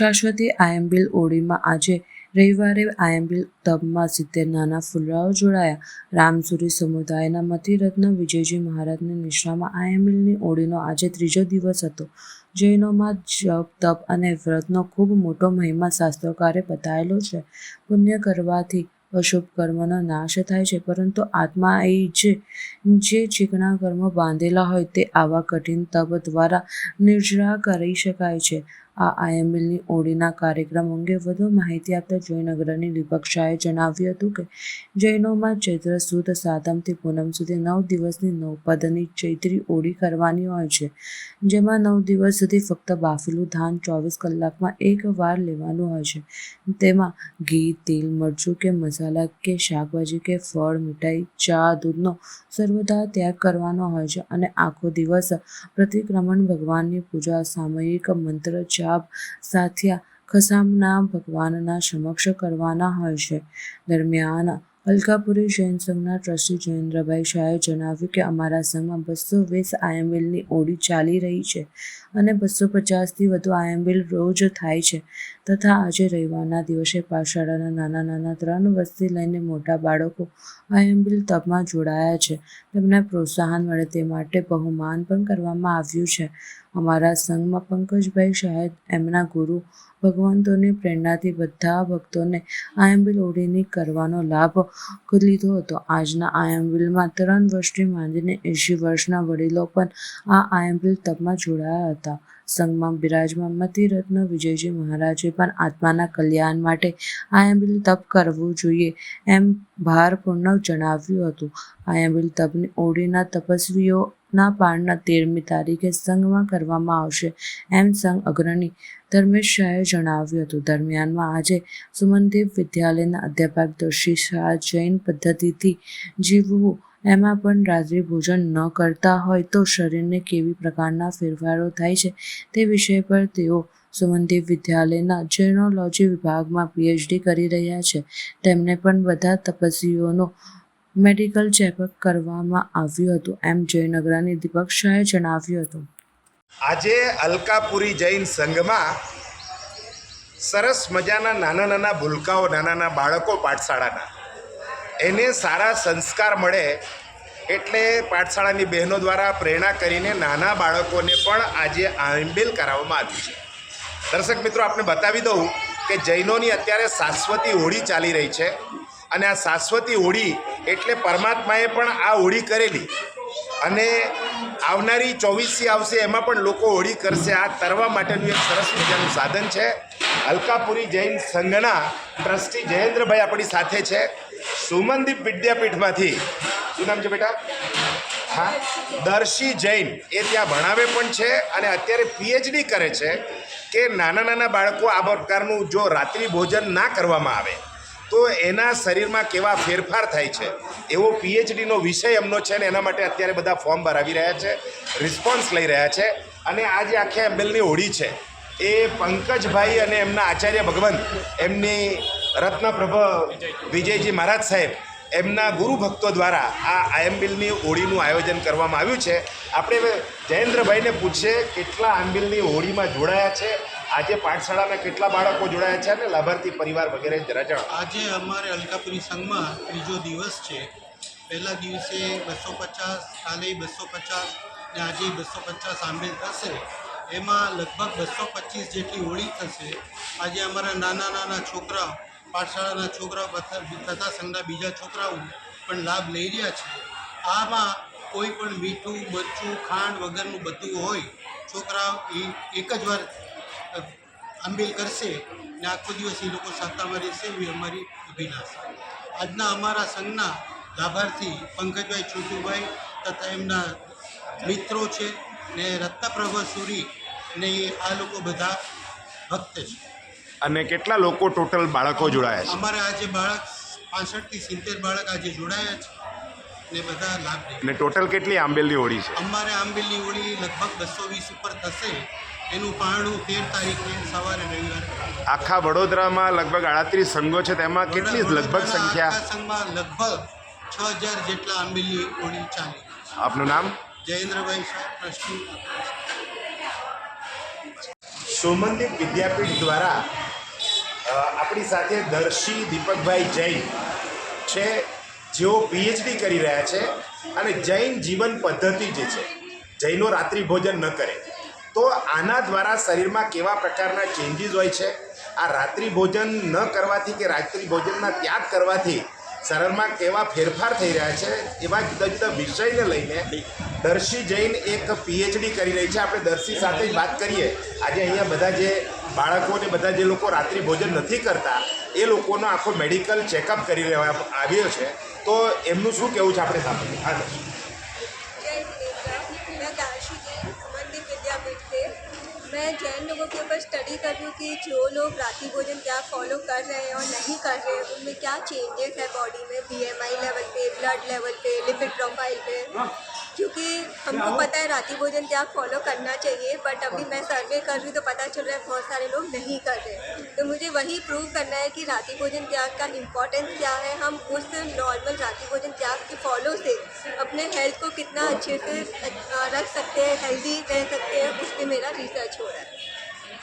શાશ્વતી આયંબિલ ઓળીમાં આજે રવિવારે આયંબિલ તબમાં સિત્તેર નાના ફુલરાઓ જોડાયા. રામસુરી સમુદાયના મતિરત્ન વિજયજી મહારાજની નિશ્રામાં આયંબિલની ઓળીનો આજે ત્રીજો દિવસ હતો. જૈનોમાં જપ, તપ અને વ્રતનો ખૂબ મોટો મહિમા શાસ્ત્રકારે બતાવેલો છે. પુણ્ય કરવાથી અશુભ કર્મનો નાશ થાય છે, પરંતુ આત્મા એ જે જે ચીકણા કર્મો બાંધેલા હોય તે આવા કઠિન તપ દ્વારા નિર્જરા કરી શકાય છે. આ આઈએમએલની ઓળીના કાર્યક્રમ અંગે વધુ માહિતી આપતા જયનગરની દીપક શાહે જણાવ્યું હતું કે જૈનોમાં ચૈત્ર સુદ સાતમથી પૂનમ સુધી નવ દિવસની નવપદની ચૈત્રી ઓળી કરવાની હોય છે. જેમાં નવ દિવસ સુધી ફક્ત બાફેલું ધાન ચોવીસ કલાકમાં એક વાર લેવાનું હોય છે. તેમાં ઘી, તેલ, મરચું કે મસાલા કે શાકભાજી કે ફળ, મીઠાઈ, ચા, દૂધનો સર્વદા ત્યાગ કરવાનો હોય છે અને આખો દિવસ પ્રતિક્રમણ ભગવાનની પૂજા, સામયિક મંત્ર જાપ સાથિયા ખસામના ભગવાનના સમક્ષ કરવાના હોય છે. દરમિયાન અલકાપુરી જૈન સંઘના ટ્રસ્ટી જયેન્દ્રભાઈ શાહે જણાવ્યું કે અમારા સંઘમાં બસો વીસ આયંબિલની ઓડી ચાલી રહી છે અને બસો પચાસથી વધુ આયંબિલ રોજ થાય છે તથા આજે રવિવારના દિવસે પાઠશાળાના નાના નાના ત્રણ વર્ષથી લઈને મોટા બાળકો આયંબિલ તપમાં જોડાયા છે. તેમને પ્રોત્સાહન મળે તે માટે બહુમાન પણ કરવામાં આવ્યું છે. અમારા સંઘમાં પંકજભાઈ શાહે એમના ગુરુ ભગવંતોની પ્રેરણાથી બધા ભક્તોને આયંબિલ ઓઢીની કરવાનો લાભ લીધો હતો. આજના આયંબિલમાં ત્રણ વર્ષથી માંડીને એંશી વર્ષના વડીલો પણ આ આયંબિલ તપમાં જોડાયા હતા. સંઘમાં બિરાજમાન મતિરત્ન વિજયજી મહારાજે પણ આત્માના કલ્યાણ માટે આયંબિલ તપ કરવું જોઈએ એમ ભારપૂર્ણ જણાવ્યું હતું. આયંબિલ તપની ઓળીના તપસ્વીઓના પાળના તેરમી તારીખે સંઘમાં કરવામાં આવશે એમ સંઘ અગ્રણી ધર્મેશ શાહે જણાવ્યું હતું. દરમિયાનમાં આજે સુમનદેવ વિદ્યાલયના અધ્યાપક દર્શી શાહ જૈન પદ્ધતિથી જીવવું એમાં પણ રાત્રિ ભોજન ન કરતા હોય તો શરીરને કેવી પ્રકારના ફેરફારો થાય છે તે વિષય પર તેઓ સુમનદેવ વિદ્યાલયના જૈનોલોજી વિભાગમાં પીએચડી કરી રહ્યા છે. તેમને પણ બધા તપસ્વીઓનો મેડિકલ ચેકઅપ કરવામાં આવ્યું હતું, એમ જયનગરાની દીપક શાહે જણાવ્યું હતું. આજે અલકાપુરી જૈન સંઘમાં સરસ મજાના નાના નાના ભૂલકાઓ નાના નાના બાળકો પાઠશાળાના એને સારા સંસ્કાર મળે એટલે પાઠશાળાની બહેનો દ્વારા પ્રેરણા કરીને નાના બાળકોને પણ આજે આંબેલ કરાવવામાં આવ્યું છે. દર્શક મિત્રો આપણે બતાવી દઉં કે જૈનોની અત્યારે શાશ્વતી હોળી ચાલી રહી છે અને આ શાશ્વતી હોળી એટલે પરમાત્માએ પણ આ હોળી કરેલી અને આવનારી ચોવીસી આવશે એમાં પણ લોકો હોળી કરશે. આ તરવા માટેનું એક સરસ મજાનું સાધન છે. અલકાપુરી જૈન સંઘના ટ્રસ્ટી જયેન્દ્રભાઈ આપણી સાથે છે. સુમનદીપ વિદ્યાપીઠમાંથી. શું નામ છે બેટા? હા, દર્શી જૈન. એ ત્યાં ભણાવે પણ છે અને અત્યારે પીએચડી કરે છે કે નાના નાના બાળકો આ પ્રકારનું જો રાત્રિ ભોજન ના કરવામાં આવે, તો એના શરીરમાં કેવા ફેરફાર થાય છે? એવો પીએચડીનો વિષય એમનો છે ને એના માટે અત્યારે બધા ફોર્મ ભરાવી રહ્યા છે, રિસ્પોન્સ લઈ રહ્યા છે અને આ જે આખી એમ્બેલની હોળી છે. એ પંકજભાઈ અને એમના આચાર્ય ભગવંત, એમની રત્નપ્રભ વિજયજી મહારાજ સાહેબ, એમના ગુરુ ભક્તો દ્વારા આ આયંબિલની હોળીનું આયોજન કરવામાં આવ્યું છે. આપણે જયેન્દ્રભાઈને પૂછીએ કેટલા આંબિલની હોળીમાં જોડાયા છે, આજે પાઠશાળાના કેટલા બાળકો જોડાયા છે અને લાભાર્થી પરિવાર વગેરે જરા જણાવો. આજે અમારે અલકાપુરી સંઘમાં ત્રીજો દિવસ છે. પહેલા દિવસે બસો પચાસ, કાલે બસો પચાસ ને આજે બસો પચાસ આંબિલ થશે. એમાં લગભગ બસો પચીસ જેટલી હોળી થશે. આજે અમારા નાના નાના છોકરાઓ પાઠશાળાના છોકરાઓ તથા સંઘના બીજા છોકરાઓ પણ લાભ લઈ રહ્યા છે. આમાં કોઈ પણ મીઠું, મરચું, ખાંડ વગરનું બધું હોય, છોકરાઓ એ એક જ વાર આંબેલ કરશે ને આખો દિવસ એ લોકો સાતામાં રહેશે એવી અમારી અભિલાષા. આજના અમારા સંઘના લાભાર્થી પંકજભાઈ છોટુભાઈ તથા એમના મિત્રો છે. ને રત્નપ્રભા સુરી ને આ લોકો બધા ભક્ત છે. અને કેટલા લોકો ટોટલ બાળકો જોડાયા છે? અમારે આજે બાળક પાસઠથી સિત્તેર બાળક આજે જોડાયા છે ને બધા લાભ લે. અને ટોટલ કેટલી આંબેલની હોળી છે? અમારે આંબેલની હોળી લગભગ બસો વીસ ઉપર થશે. એનું પારણું તેર તારીખે સવારે રવિવારે. આખા વડોદરામાં લગભગ આડત્રીસ સંઘો છે તેમાં કેટલી લગભગ સંખ્યા? સંઘમાં લગભગ છ હજાર જેટલા આંબેલી હોળી ચાલી આપનું નામ? જયેન્દ્રભાઈ શાહ સોમનદીપ વિદ્યાપીઠ દ્વારા આપણી સાથે દર્શી દીપકભાઈ જૈન છે, જેઓ પીએચડી કરી રહ્યા છે અને જૈન જીવન પદ્ધતિ જે છે, જૈનો રાત્રિ ભોજન ન કરે. તો આના દ્વારા શરીરમાં કેવા પ્રકારના ચેન્જીસ હોય છે? આ રાત્રિ ભોજન ન કરવાથી કે રાત્રિ ભોજનના ત્યાગ કરવાથી શરીરમાં કેવા ફેરફાર થઈ રહ્યા છે, એવા જુદા જુદા વિષયને લઈને દર્શી જૈન એક પીએચડી કરી રહી છે. આપણે દર્શી સાથે જ વાત કરીએ. આજે અહીંયા બધા જે બાળકો ને બધા જે લોકો રાત્રિ ભોજન નથી કરતા, એ લોકોનો આખો મેડિકલ ચેકઅપ કરી રહ્યા આવ્યો છે. તો એમનું શું કહેવું છે આપણે સાંભળીએ? હા मैं जैन लोगों के ऊपर स्टडी कर रही हूँ कि जो लोग रात्रि भोजन क्या फॉलो कर रहे हैं और नहीं कर रहे हैं, उनमें क्या चेंजेस है बॉडी में? बीएमआई लेवल पे ब्लड लेवल पे लिपिड प्रोफ़ाइल पे? क्योंकि हमको पता है रात्रि भोजन क्या फॉलो करना चाहिए बट अभी मैं सर्वे कर रही हूँ तो पता चल रहा है बहुत सारे लोग नहीं कर रहे। तो मुझे वही प्रूव करना है कि रात्रि भोजन त्याग का इम्पोर्टेंस क्या है हम उस नॉर्मल रात्रि भोजन त्याग के फॉलो से अपने हेल्थ को कितना अच्छे से रख सकते हैं हेल्दी रह सकते हैं उस पर मेरा रिसर्च हो रहा है।